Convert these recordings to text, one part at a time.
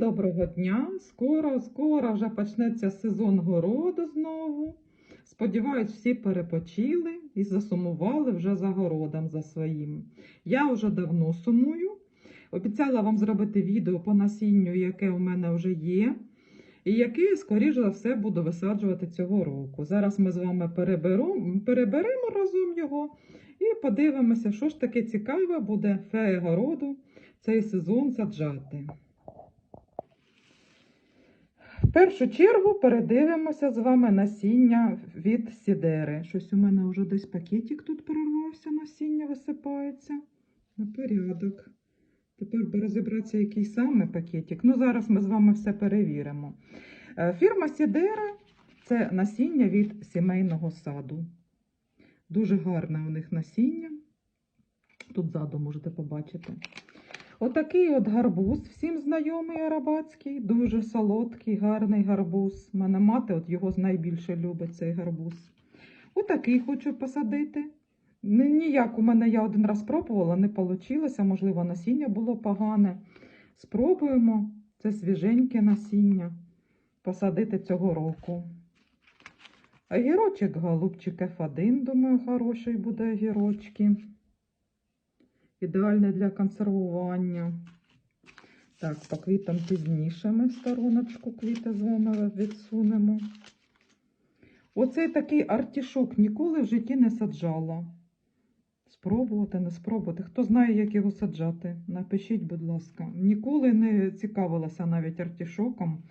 доброго дня! Скоро, скоро вже почнеться сезон городу знову. Сподіваюсь, всі перепочили і засумували вже за городом за своїм. Я вже давно сумую. Обіцяла вам зробити відео по насінню, яке у мене вже є, і яке, скоріш за все, буду висаджувати цього року. Зараз ми з вами переберемо, переберемо разом його і подивимося, що ж таке цікаве буде фея городу цей сезон саджати. В першу чергу передивимося з вами насіння від сідери. Щось у мене вже десь пакетик тут прорвався, насіння висипається. На порядок. Тепер би розібратися, який саме пакетик. Ну, зараз ми з вами все перевіримо. Е, Фірма Сідера це насіння від сімейного саду. Дуже гарне у них насіння. Тут ззаду можете побачити. Отакий от гарбуз, всім знайомий арабатський, дуже солодкий, гарний гарбуз. Мене мати от його найбільше любить цей гарбуз. Отакий хочу посадити. Ніяк у мене я один раз пробувала, не вийшло. Можливо, насіння було погане. Спробуємо це свіженьке насіння посадити цього року. Огірочок голубчик F1, думаю, хороший буде огірочки. Ідеальне для консервування. Так, по квітам пізніше ми в стороночку квіти з вами відсунемо. Оцей такий артішок ніколи в житті не саджала. Спробувати, не спробувати. Хто знає, як його саджати? Напишіть, будь ласка. Ніколи не цікавилася навіть артішоком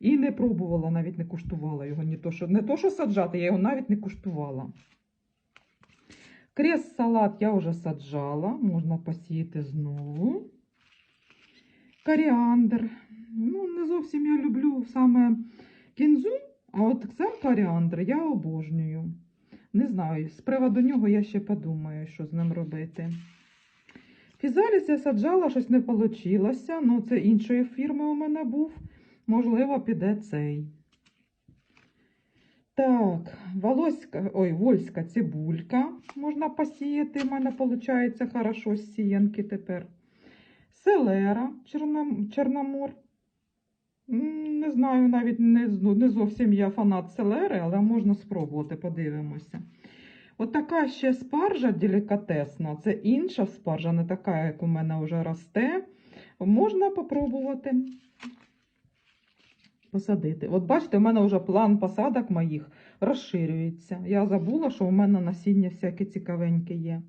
і не пробувала, навіть не куштувала його. Не то, що, не то, що саджати, я його навіть не куштувала. Крест салат я вже саджала, можна посіяти знову. Коріандр. Ну, не зовсім я люблю саме кінзу, а от сам коріандр я обожнюю. Не знаю, з приводу нього я ще подумаю, що з ним робити. Фізаліс я саджала, щось не вийшло. Ну, це іншої фірми у мене був. Можливо, піде цей. Так, волоська, ой, вольська цибулька можна посіяти. У мене виходить хорошо з сіянки тепер. Селера, чорном, чорномор. Не знаю, навіть не, не зовсім я фанат селери, але можна спробувати, подивимося. От ще спаржа делікатесна. Це інша спаржа, не така, як у мене вже росте. Можна попробувати посадити. От бачите, у мене вже план посадок моїх розширюється. Я забула, що у мене насіння всяке цікавеньке є.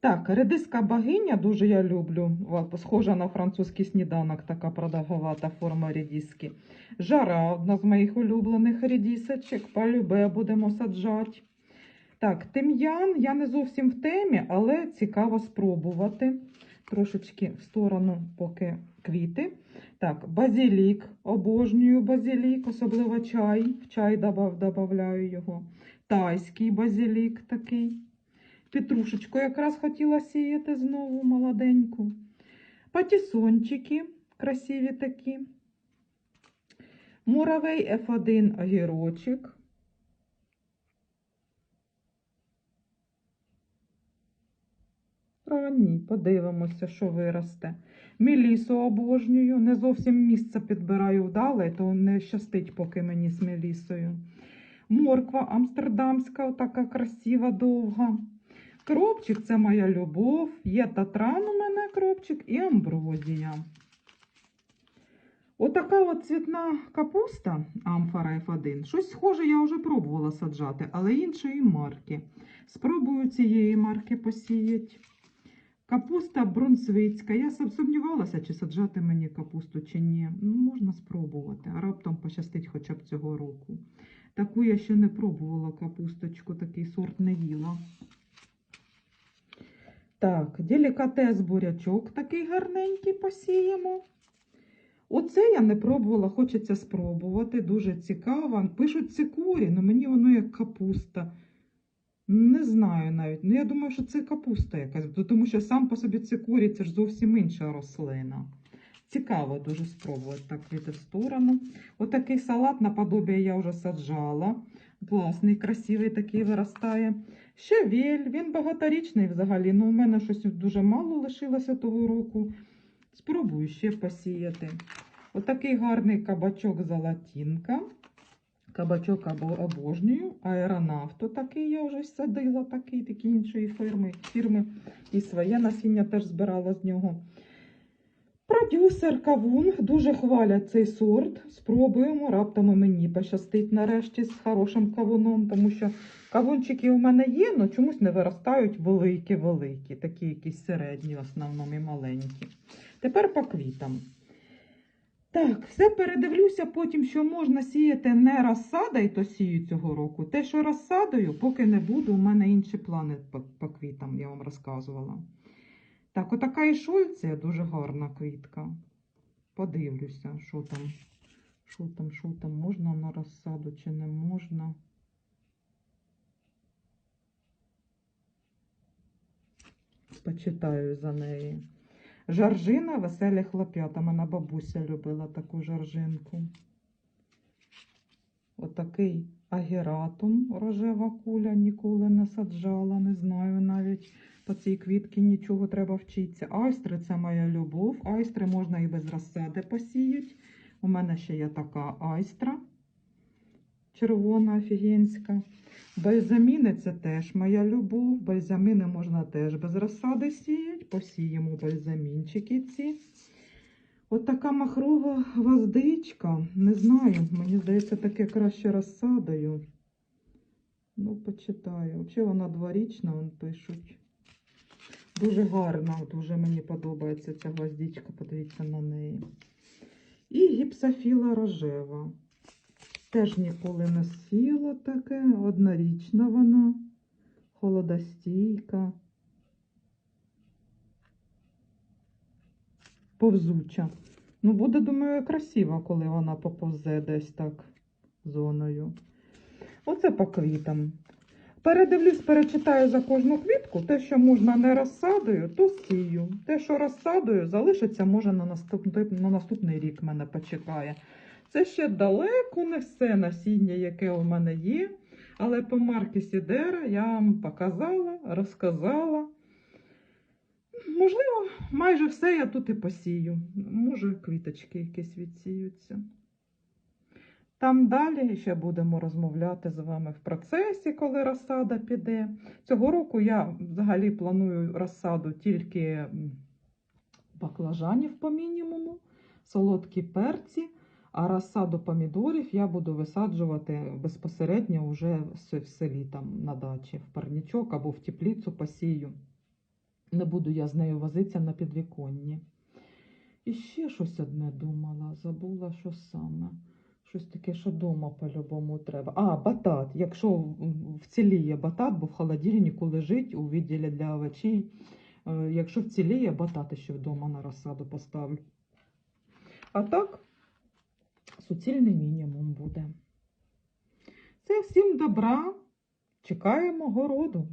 Так, редиска богиня дуже я люблю. Схожа на французький сніданок, така продовговата форма редиски. Жара одна з моїх улюблених редисочок. Полюбе будемо саджати. Так, тим'ян я не зовсім в темі, але цікаво спробувати. Трошечки в сторону, поки квіти. Так, базилік. Обожнюю базилік, особливо чай. В чай додаю його. Тайський базилік такий. Петрушечку якраз хотіла сіяти знову молоденьку. Патісончики красиві такі. Муравей F1 огірочок. Ранній, подивимося, що виросте. Мелісу обожнюю. Не зовсім місце підбираю вдале, то не щастить поки мені з мелісою. Морква амстердамська, така красива, довга. Кропчик це моя любов. Є татран у мене кропчик і амброзія. Отака от цвітна капуста амфора F1. Щось схоже я вже пробувала саджати, але іншої марки. Спробую цієї марки посіяти. Капуста брунсвицька. Я сумнівалася, чи саджати мені капусту, чи ні. Ну, можна спробувати. А раптом пощастить хоча б цього року. Таку я ще не пробувала капусточку, такий сорт не їла. Так, делікатес бурячок такий гарненький посіємо. Оце я не пробувала, хочеться спробувати. Дуже цікаво. Пишуть цикорі, але мені воно як капуста. Не знаю навіть. Ну, я думаю, що це капуста якась, тому що сам по собі цикорій це ж зовсім інша рослина. Цікаво дуже спробувати так від в сторону. Отакий салат наподобие я вже саджала. Класний, красивий такий виростає. Щавель, він багаторічний взагалі. Ну, у мене щось дуже мало лишилося того року. Спробую ще посіяти. Отакий гарний кабачок золотінка. Кабачок або обожнюю. Аеронавту такий я вже садила, такий, такий іншої фірми. фірми. І своє насіння теж збирала з нього. Продюсер Кавун дуже хвалять цей сорт. Спробуємо. Раптом мені пощастить нарешті з хорошим кавуном, тому що кавунчики у мене є, але чомусь не виростають великі-великі, такі якісь середні, в основному і маленькі. Тепер по квітам. Так, все передивлюся потім, що можна сіяти не розсадою, то сію цього року. Те, що розсадою, поки не буду, у мене інші плани по, по квітам, я вам розказувала. Так, отака і шольція дуже гарна квітка. Подивлюся, що там, що там, що там, можна на розсаду чи не можна. Почитаю за неї. Жаржина веселі хлоп'ята. Мене бабуся любила таку жаржинку. Отакий агератум рожева куля ніколи не саджала, не знаю навіть по цій квітці нічого треба вчитися. Айстри це моя любов. Айстри можна і без розсади посіять. У мене ще є така айстра червона, офігенська. Бальзаміни це теж моя любов. Бальзаміни можна теж без розсади сіяти. Посіємо бальзамінчики ці. От така махрова гвоздичка. Не знаю, мені здається, таке краще розсадою. Ну, почитаю. Взагалі вона дворічна, вон пишуть. Дуже гарна, дуже мені подобається ця гвоздичка, подивіться на неї. І гіпсофіла рожева. Теж ніколи не сіла таке, однорічна вона, холодостійка, повзуча. Ну, буде, думаю, красиво, коли вона поповзе десь так зоною. Оце по квітам. Передивлюсь, перечитаю за кожну квітку. Те, що можна не розсадою, то сію. Те, що розсадою, залишиться, може, на наступний, на наступний рік мене почекає. Це ще далеко не все насіння, яке у мене є. Але по марки Сідера я вам показала, розказала. Можливо, майже все я тут і посію. Може, квіточки якісь відсіються. Там далі ще будемо розмовляти з вами в процесі, коли розсада піде. Цього року я взагалі планую розсаду тільки баклажанів по мінімуму, солодкі перці, а розсаду помідорів я буду висаджувати безпосередньо вже в селі там на дачі, в парнічок або в теплицю посію. Не буду я з нею возитися на підвіконні. І ще щось одне думала, забула, що саме. Щось таке, що дома по-любому треба. А, батат. Якщо в- цілі є батат, бо в холодильнику лежить у відділі для овочей. Якщо в цілі є батат, ще вдома на розсаду поставлю. А так, суцільний мінімум буде. Це всім добра. Чекаємо городу.